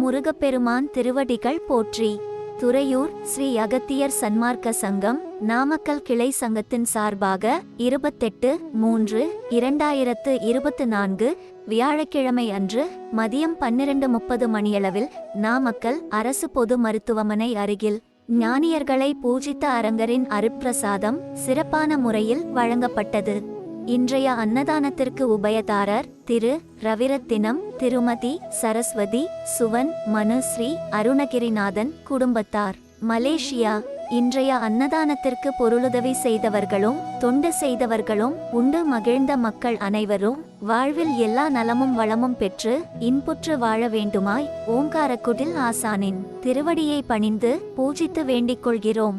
முருகப்பெருமான் திருவடிகள் போற்றி. துறையூர் ஸ்ரீ அகத்தியர் சன்மார்க்க சங்கம் நாமக்கல் கிளை சங்கத்தின் சார்பாக இருபத்தெட்டு மூன்று இரண்டாயிரத்து இருபத்து நான்கு வியாழக்கிழமை அன்று மதியம் பன்னிரண்டு முப்பது மணியளவில் நாமக்கல் அரசு பொது மருத்துவமனை அருகில் ஞானியர்களை பூஜித்த அரங்கரின் அருட்பிரசாதம் சிறப்பான முறையில் வழங்கப்பட்டது. இன்றைய அன்னதானத்திற்கு உபயதாரர் திரு. ரவிரத்தினம் திருமதி சரஸ்வதி சுவன் மனுஸ்ரீ அருணகிரிநாதன் குடும்பத்தார். மலேசியா இன்றைய அன்னதானத்திற்கு பொருளுதவி செய்தவர்களும் தொண்டு செய்தவர்களும் உண்டு மகிழ்ந்த மக்கள் அனைவரும் வாழ்வில் எல்லா நலமும் வளமும் பெற்று இன்புற்று வாழ வேண்டுமாய் ஓங்காரக்குடில் ஆசானின் திருவடியை பணிந்து பூஜித்து வேண்டிக் கொள்கிறோம்.